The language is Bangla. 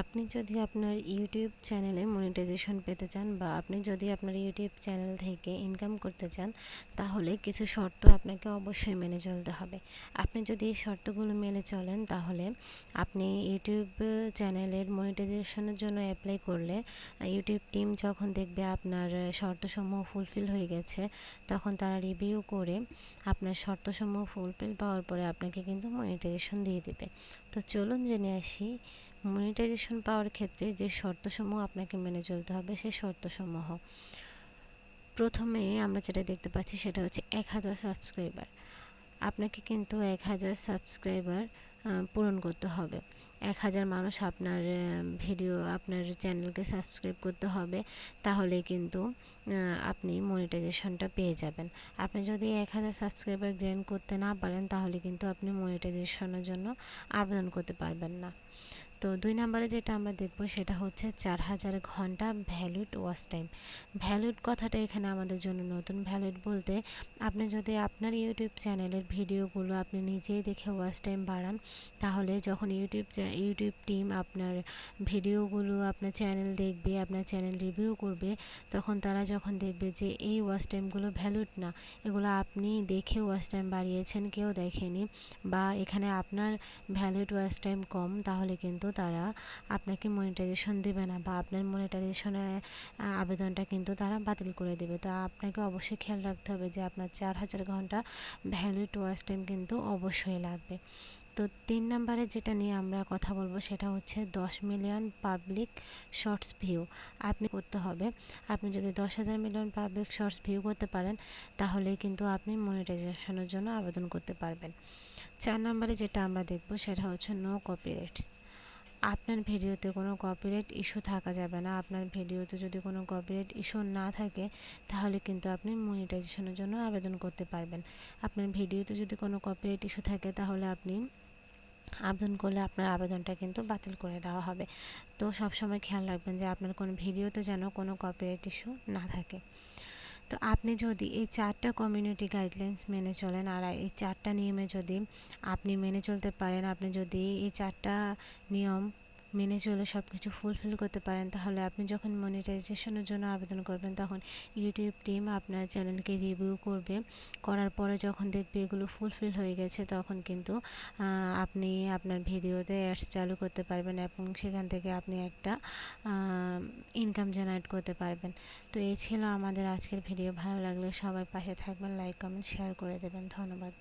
আপনি যদি আপনার ইউটিউব চ্যানেলে মনিটাইজেশন পেতে চান বা আপনি যদি আপনার ইউটিউব চ্যানেল থেকে ইনকাম করতে চান, তাহলে কিছু শর্ত আপনাকে অবশ্যই মেনে চলতে হবে। আপনি যদি এই শর্তগুলো মেনে চলেন, তাহলে আপনি ইউটিউব চ্যানেলের মনিটাইজেশনের জন্য অ্যাপ্লাই করলে ইউটিউব টিম যখন দেখবে আপনার শর্তসমূহ ফুলফিল হয়ে গেছে, তখন তারা রিভিউ করে আপনার শর্তসমূহ ফুলফিল পাওয়ার পরে আপনাকে কিন্তু মনিটাইজেশন দিয়ে দেবে। তো চলুন জেনে আসি মনিটাইজেশন পাওয়ার ক্ষেত্রে যে শর্তসমূহ আপনাকে মেনে চলতে হবে, সেই শর্তসমূহ। প্রথমে আমরা যেটা দেখতে পাচ্ছি সেটা হচ্ছে এক হাজার সাবস্ক্রাইবার আপনাকে কিন্তু এক হাজার সাবস্ক্রাইবার পূরণ করতে হবে। এক হাজার মানুষ আপনার ভিডিও আপনার চ্যানেলকে সাবস্ক্রাইব করতে হবে তাহলে কিন্তু আপনি মনিটাইজেশনটা পেয়ে যাবেন। আপনি যদি এক হাজার সাবস্ক্রাইবার গ্রেন করতে না পারেন, তাহলে কিন্তু আপনি মনিটাইজেশনের জন্য আবেদন করতে পারবেন না। তো দুই নম্বরে যেটা আমরা দেখব সেটা হচ্ছে চার হাজার ঘণ্টা ভ্যালুড ওয়াচ টাইম ভ্যালুড কথাটা এখানে আমাদের জন্য নতুন। ভ্যালুড বলতে আপনি যদি আপনার ইউটিউব চ্যানেলের ভিডিওগুলো আপনি নিজেই দেখে ওয়াচ টাইম বাড়ান, তাহলে যখন ইউটিউব ইউটিউব টিম আপনার ভিডিওগুলো আপনার চ্যানেল দেখবে, আপনার চ্যানেল রিভিউ করবে, তখন তারা যখন দেখবে যে এই ওয়াচ টাইমগুলো ভ্যালুড না, এগুলো আপনি দেখে ওয়াচ টাইম বাড়িয়েছেন, কেউ দেখেনি, বা এখানে আপনার ভ্যালুড ওয়াচ টাইম কম, তাহলে কিন্তু তারা আপনাকে মনিটাইজেশন দেবে না বা আপনার মনিটাইজেশনের আবেদনটা কিন্তু তারা বাতিল করে দেবে। তো আপনাকে অবশ্যই খেয়াল রাখতে হবে যে আপনার চার হাজার ঘণ্টা ভ্যালিড ওয়াচ টাইম কিন্তু অবশ্যই লাগবে। তো তিন নম্বরে যেটা নিয়ে আমরা কথা বলব সেটা হচ্ছে দশ মিলিয়ন পাবলিক শর্টস ভিউ আপনি করতে হবে। আপনি যদি দশ হাজার মিলিয়ন পাবলিক শর্টস ভিউ করতে পারেন তাহলে কিন্তু আপনি মনিটাইজেশনের জন্য আবেদন করতে পারবেন। চার নম্বরে যেটা আমরা দেখব সেটা হচ্ছে নো কপিরাইটস আপনার ভিডিওতে কোনো কপিরাইট ইস্যু থাকা যাবে না। আপনার ভিডিওতে যদি কোনো কপিরাইট ইস্যু না থাকে, তাহলে কিন্তু আপনি মনিটাইজেশনের জন্য আবেদন করতে পারবেন। আপনার ভিডিওতে যদি কোনো কপিরাইট ইস্যু থাকে, তাহলে আপনি আবেদন করলে আপনার আবেদনটা কিন্তু বাতিল করে দেওয়া হবে। তো সবসময় খেয়াল রাখবেন যে আপনার কোনো ভিডিওতে যেন কোনো কপিরাইট ইস্যু না থাকে। তো আপনি যদি এই চারটা কমিউনিটি গাইডলাইন্স মেনে চলেন আর এই চারটা নিয়মে যদি আপনি মেনে চলতে পারেন, আপনি যদি এই চারটা নিয়ম মেনে চলে সব কিছু ফুলফিল করতে পারেন, তাহলে আপনি যখন মনিটাইজেশনের জন্য আবেদন করবেন, তখন ইউটিউব টিম আপনার চ্যানেলকে রিভিউ করবে। করার পরে যখন দেখবে এগুলো ফুলফিল হয়ে গেছে, তখন কিন্তু আপনি আপনার ভিডিওতে অ্যাডস চালু করতে পারবেন এবং সেখান থেকে আপনি একটা ইনকাম জেনারেট করতে পারবেন। তো এই ছিল আমাদের আজকের ভিডিও ভালো লাগলে সবাই পাশে থাকবেন লাইক কমেন্ট শেয়ার করে দেবেন। ধন্যবাদ।